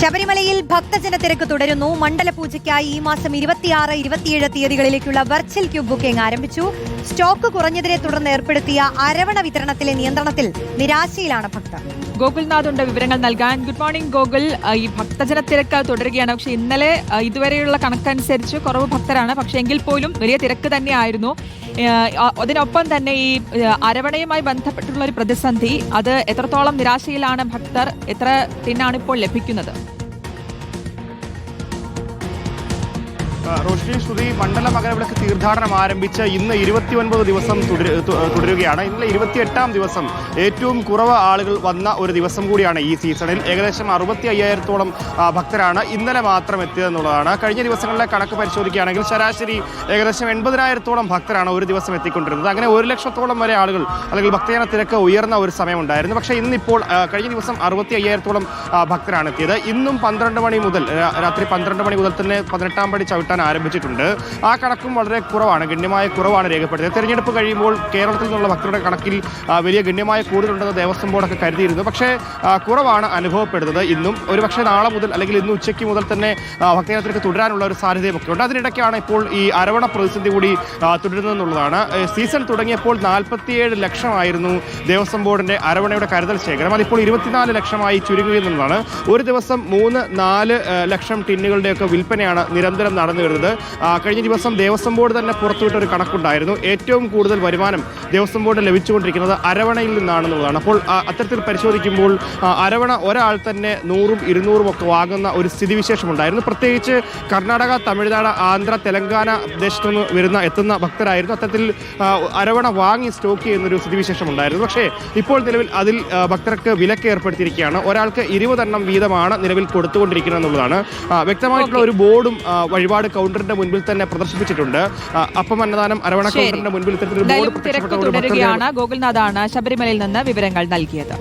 ശബരിമലയിൽ ഭക്തജന തിരക്ക് തുടരുന്നു മണ്ഡലപൂജയ്ക്കായി ഈ മാസം ഇരുപത്തിയാറ് ഇരുപത്തിയേഴ് തീയതികളിലേക്കുള്ള വെർച്വൽ ക്യൂ ബുക്കിംഗ് ആരംഭിച്ചു. സ്റ്റോക്ക് കുറഞ്ഞതിനെ തുടർന്ന് ഏർപ്പെടുത്തിയ അരവണ വിതരണത്തിലെ നിയന്ത്രണത്തിൽ നിരാശയിലാണ് ഭക്തർ. ഗോകുൽനാഥുണ്ട് വിവരങ്ങൾ നൽകാൻ. Good morning Gokul. ഈ ഭക്തജന തിരക്ക് തുടരുകയാണ്. പക്ഷേ ഇന്നലെ ഇതുവരെയുള്ള കണക്കനുസരിച്ച് കുറവ് ഭക്തരാണ്. പക്ഷേ എങ്കിൽ പോലും വലിയ തിരക്ക് തന്നെയായിരുന്നു. അതിനൊപ്പം തന്നെ ഈ അരവണയുമായി ബന്ധപ്പെട്ടുള്ള ഒരു പ്രതിസന്ധി അത് എത്രത്തോളം നിരാശയിലാണ് ഭക്തർ എത്ര ടിന്നാണ് ഇപ്പോൾ ലഭിക്കുന്നത്? റോഷ്നി ശ്രുതി മണ്ഡല മകരവിളക്ക് തീർത്ഥാടനം ആരംഭിച്ച് ഇന്ന് ഇരുപത്തിയൊൻപത് ദിവസം തുടരുകയാണ്. ഇന്നലെ ഇരുപത്തിയെട്ടാം ദിവസം ഏറ്റവും കുറവ് ആളുകൾ വന്ന ഒരു ദിവസം കൂടിയാണ് ഈ സീസണിൽ. ഏകദേശം അറുപത്തി അയ്യായിരത്തോളം ഭക്തരാണ് ഇന്നലെ മാത്രം എത്തിയതെന്നുള്ളതാണ്. കഴിഞ്ഞ ദിവസങ്ങളിലെ കണക്ക് പരിശോധിക്കുകയാണെങ്കിൽ ശരാശരി ഏകദേശം എൺപതിനായിരത്തോളം ഭക്തരാണ് ഒരു ദിവസം എത്തിക്കൊണ്ടിരുന്നത്. അങ്ങനെ ഒരു ലക്ഷത്തോളം വരെ ആളുകൾ അല്ലെങ്കിൽ ഭക്തജന തിരക്ക് ഉയർന്ന ഒരു സമയമുണ്ടായിരുന്നു. പക്ഷേ ഇന്നിപ്പോൾ കഴിഞ്ഞ ദിവസം അറുപത്തി അയ്യായിരത്തോളം ഭക്തരാണ് എത്തിയത്. ഇന്നും പന്ത്രണ്ട് മണി മുതൽ രാത്രി പന്ത്രണ്ട് മണി മുതൽ തന്നെ പതിനെട്ടാം പടി ചവിട്ടാൻ ആരംഭിച്ചിട്ടുണ്ട്. ആ കണക്കും വളരെ കുറവാണ് ഗണ്യമായ കുറവാണ് രേഖപ്പെടുത്തിയത്. തെരഞ്ഞെടുപ്പ് കഴിയുമ്പോൾ കേരളത്തിൽ നിന്നുള്ള ഭക്തരുടെ കണക്കിൽ വലിയ ഗണ്യമായ കൂടുതലുണ്ടെന്ന് ദേവസ്വം ബോർഡൊക്കെ കരുതിയിരുന്നു. പക്ഷേ കുറവാണ് അനുഭവപ്പെടുന്നത് ഇന്നും. ഒരുപക്ഷെ നാളെ മുതൽ അല്ലെങ്കിൽ ഇന്ന് ഉച്ചയ്ക്ക് മുതൽ തന്നെ ഭക്തയാത്രയ്ക്ക് തുടരാനുള്ള ഒരു സാധ്യതയൊക്കെ ഉണ്ട് അതിനിടയ്ക്കാണ് ഇപ്പോൾ ഈ അരവണ പ്രതിസന്ധി കൂടി തുടരുന്നതെന്നുള്ളതാണ്. സീസൺ തുടങ്ങിയപ്പോൾ നാൽപ്പത്തിയേഴ് ലക്ഷമായിരുന്നു ദേവസ്വം ബോർഡിന്റെ അരവണയുടെ കരുതൽ ശേഖരം. അതിപ്പോൾ ഇരുപത്തിനാല് ലക്ഷമായി ചുരുങ്ങുകയെന്നുള്ളതാണ്. ഒരു ദിവസം മൂന്ന് നാല് ലക്ഷം ടിന്നുകളുടെയൊക്കെ വിൽപ്പനയാണ് നിരന്തരം നടന്നു വരുന്നത് കഴിഞ്ഞ ദിവസം ദേവസ്വം ബോർഡ് തന്നെ പുറത്തുവിട്ട ഒരു കണക്കുണ്ടായിരുന്നു. ഏറ്റവും കൂടുതൽ വരുമാനം ദേവസ്വം ബോർഡ് ലഭിച്ചുകൊണ്ടിരിക്കുന്നത് അരവണയിൽ നിന്നാണെന്നുള്ളതാണ്. അപ്പോൾ അത്തരത്തിൽ പരിശോധിക്കുമ്പോൾ അരവണ ഒരാൾ തന്നെ നൂറും ഇരുന്നൂറും ഒക്കെ വാങ്ങുന്ന ഒരു സ്ഥിതിവിശേഷമുണ്ടായിരുന്നു. പ്രത്യേകിച്ച് കർണാടക തമിഴ്നാട് ആന്ധ്ര തെലങ്കാന ദേശത്ത് നിന്ന് വരുന്ന എത്തുന്ന ഭക്തരായിരുന്നു. അത്തരത്തിൽ അരവണ വാങ്ങി സ്റ്റോക്ക് ചെയ്യുന്നൊരു സ്ഥിതിവിശേഷം ഉണ്ടായിരുന്നു പക്ഷേ ഇപ്പോൾ നിലവിൽ അതിൽ ഭക്തർക്ക് വിലക്ക് ഏർപ്പെടുത്തിയിരിക്കുകയാണ്. ഒരാൾക്ക് ഇരുപതെണ്ണം വീതമാണ് നിലവിൽ കൊടുത്തുകൊണ്ടിരിക്കുന്നത് എന്നുള്ളതാണ്. വ്യക്തമായിട്ടുള്ള ഒരു ബോർഡും വഴിപാട് കൗണ്ടറിന്റെ മുൻപിൽ തന്നെ പ്രദർശിപ്പിച്ചിട്ടുണ്ട്. അപ്പം അന്നദാനം അരവണ കൗണ്ടറിന്റെ മുൻപിൽ ഇത്തരത്തിൽ ബോർഡ് തുടരുകയാണ്. ഗോകുൽനാഥാണ് ശബരിമലയിൽ നിന്ന് വിവരങ്ങൾ നൽകിയത്.